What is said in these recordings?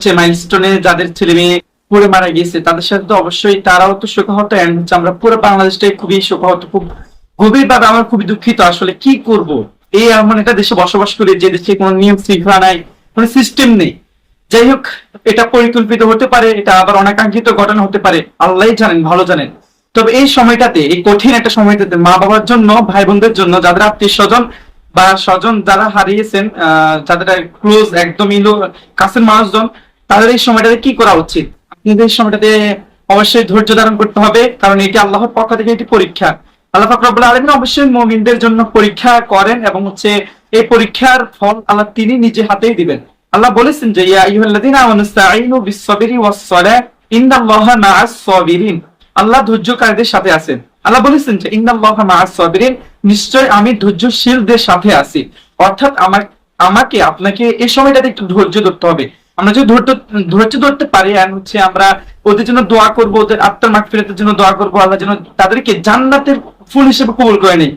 হচ্ছে মাইলস্টোনে যাদের ছেলে মেয়ে পড়ে মারা গিয়েছে তাদের সাথে তো অবশ্যই তারাও তো শোকাহত and হচ্ছে আমরা পুরো বাংলাদেশটাই খুবই শোকাহত খুব গভীর ভাবে আমরা খুবই দুঃখিত আসলে কি করব? এই এমন একটা দেশে বসবাস করি যে দেশে কোনো নিয়ম শৃঙ্খলা নাই কোনো সিস্টেম নেই। যাই হোক এটা পরিকল্পিত হতে পারে এটা আবার অনাকাঙ্ক্ষিত ঘটনা হতে পারে আল্লাহই জানেন ভালো জানেন। তবে এই সময়টাতে এই কঠিন একটা সময়টাতে মা বাবার জন্য ভাই বোনদের জন্য যাদের আত্মীয় স্বজন বা স্বজন যারা হারিয়েছেন আহ, যাদের ক্লোজ একদমই কাছের মানুষজন তাদের এই সময়টাতে কি করা উচিত? আপনাদের এই সময়টাতে অবশ্যই ধৈর্য ধারণ করতে হবে, কারণ এটি আল্লাহর পক্ষ থেকে একটি পরীক্ষা। আল্লাহ পাক রব্বুল আলামিন অবশ্যই মুমিনদের জন্য পরীক্ষা করেন এবং হচ্ছে এই পরীক্ষার ফল আল্লাহ তিনি নিজে হাতেই দিবেন। আল্লাহ বলেছেন যে আল্লাহ ধৈর্যকারীদের সাথে আছেন। আল্লাহ বলেছেন যে, ইন্নাল্লাহা মা'আস সাবিরিন নিশ্চয় আমি ধৈর্যশীলদের সাথে আছি। অর্থাৎ আমার, আমাকে, আপনাকে এই সময়টাতে একটু ধৈর্য ধরতে হবে। আমরা যদি ধৈর্য ধৈর্য ধরতে পারি আর হচ্ছে আমরা ওদের জন্য দোয়া করব ওদের আত্মার মাগফিরাতের জন্য দোয়া করব আল্লাহ যেন তাদেরকে জান্নাতের ফুল হিসেবে কবুল করে নেই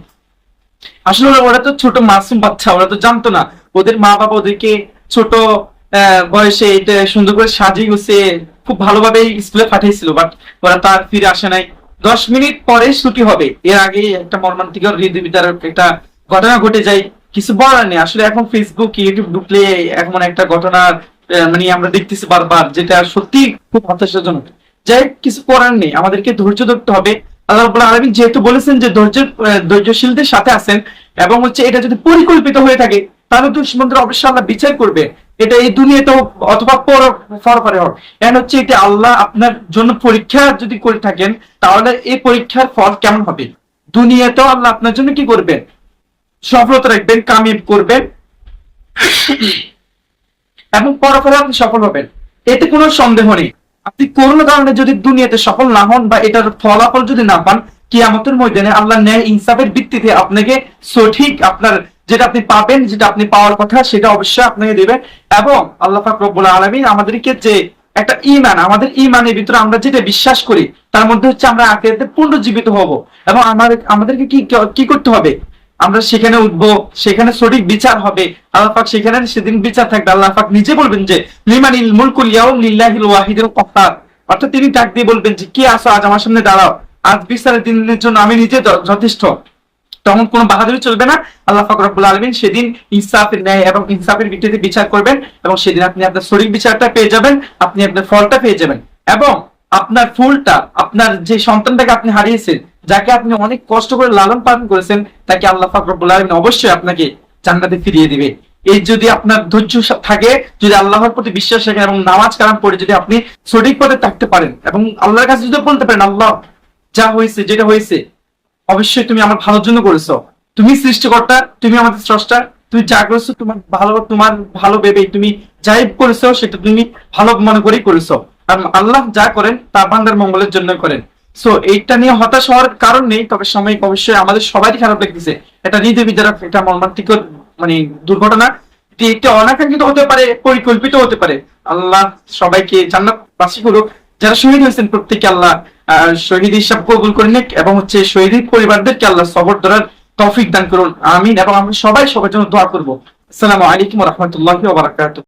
আসলে ওরা তো ছোট মাসুম বাচ্চা ওরা তো জানতো না। ওদের মা বাবা ওদেরকে ছোট বয়সে এটা সুন্দর করে সাজিয়ে গুছিয়ে খুব ভালোভাবে স্কুলে পাঠিয়েছিল বাট ওরা তার ফিরে আসে নাই। দশ মিনিট পরে ছুটি হবে। এর আগে একটা মর্মান্তিক হৃদয় বিদারক একটা ঘটনা ঘটে যায়। কিছু বলার নেই। আসলে এখন ফেসবুক ইউটিউব ঢুকলে এমন একটা ঘটনা আহ, মানে আমরা দেখতেছি বারবার যেটা সত্যি খুব হতাশাজনক। যাই কিছু করার নেই। আমাদেরকে ধৈর্য ধরতে হবে। আল্লাহ যেহেতু বলেছেন যে ধৈর্য ধৈর্যশীলদের সাথে আছেন এবং হচ্ছে এটা যদি পরিকল্পিত হয়ে থাকে, তাহলে দুশ্মনদের অবশ্যই আল্লাহ বিচার করবে। এটা এই দুনিয়াতে হোক অথবা পর পরে হোক। এন্ড হচ্ছে এটা আল্লাহ আপনার জন্য পরীক্ষা যদি করে থাকেন, তাহলে এই পরীক্ষার ফল কেমন হবে? দুনিয়াতেও আল্লাহ আপনার জন্য কি করবেন? সফলতা রাখবেন, কামিয়াব করবেন। এবং পরপরে আপনি সফল হবেন। এতে কোনো সন্দেহ নেই। আপনি কোনো কারণে যদি দুনিয়াতে সফল না হন বা এটার ফলাফল যদি না পান, কিয়ামতের ময়দানে আল্লাহ ন্যায় ইনসাফের ভিত্তিতে আপনাকে সঠিক আপনার যেটা আপনি পাবেন, যেটা আপনি পাওয়ার কথা, সেটা অবশ্যই আপনাকে দেবে। এবং আল্লাহ পাক রব্বুল আলামিন আমাদেরকে যে একটা ইমান আমাদের ইমানের ভিতরে আমরা যেটা বিশ্বাস করি, তার মধ্যে হচ্ছে আমরা আখেরাতে পুনর্জীবিত হব। এবং আমাদের, আমাদেরকে কি কি করতে হবে? আমরা সেখানে উঠবো, সেখানে সঠিক বিচার হবে। আল্লাহ পাক সেখানে সেদিন বিচার থাকবে। আল্লাহ পাক নিজে বলবেন যে, লিমানিল মুলকুল ইয়াউম লিল্লাহিল ওয়াহিদুল কাহ্হার অর্থাৎ তিনি ডাক দিয়ে বলবেন যে, কে আসো আজ আমার সামনে দাঁড়াও। আজ বিচারের দিনের জন্য আমি নিজে যথেষ্ট। তখন কোনো বাহাদুরি চলবে না। আল্লাহ পাক রব্বুল আলামিন সেদিন ইনসাফের ন্যায় এবং ইনসাফের ভিত্তিতে বিচার করবেন এবং সেদিন আপনি আপনার সঠিক বিচারটা পেয়ে যাবেন, আপনি আপনার ফলটা পেয়ে যাবেন। এবং আপনার ফুলটা, আপনার যে সন্তানটাকে আপনি হারিয়েছেন যাকে আপনি অনেক কষ্ট করে লালন পালন করেছেন, তাকে আল্লাহ পাক রব্বুল আলামিন অবশ্যই আপনাকে জান্নাতে ফিরিয়ে দিবে। এই যদি আপনার ধৈর্য থাকে, যদি আল্লাহর প্রতি বিশ্বাস রাখেন এবং নামাজ কালাম পড়ে যদি আপনি সঠিক পথে থাকতে পারেন এবং আল্লাহর কাছে যদি বলতে পারেন, আল্লাহ, যা হয়েছে, যেটা হয়েছে, অবশ্যই তুমি আমার ভালোর জন্য করেছ। তুমি সৃষ্টিকর্তা, তুমি আমাদের স্রষ্টা, তুমি যা করেছ, তোমার ভালো তোমার ভালো ভেবে তুমি যাই করেছ, সেটা তুমি ভালো মনে করেই করেছ। আর আল্লাহ যা করেন, তা বান্দার মঙ্গলের জন্য করেন। সো এইটা নিয়ে হতাশ হওয়ার কারণ নেই, তবে সাময়িক অবশ্যই আমাদের সবারই খারাপ লাগতেছে এটা হৃদয় বিদারক একটা মর্মান্তিক মানে দুর্ঘটনা। এটি অনাকাঙ্ক্ষিত হতে পারে, পরিকল্পিত হতে পারে। আল্লাহ সবাইকে জান্নাত বাসী করুক। যারা শহীদ হয়েছেন প্রত্যেকে আল্লাহ শহীদ হিসাব কবুল করে নিক এবং হচ্ছে শহীদ পরিবারদেরকে আল্লাহ সবর ধরার তৌফিক দান করুন। আমিন এবং আমরা সবাই সবার জন্য দোয়া করব। আসসালামু আলাইকুম রহমতুল্লাহ বারাকাতুহ।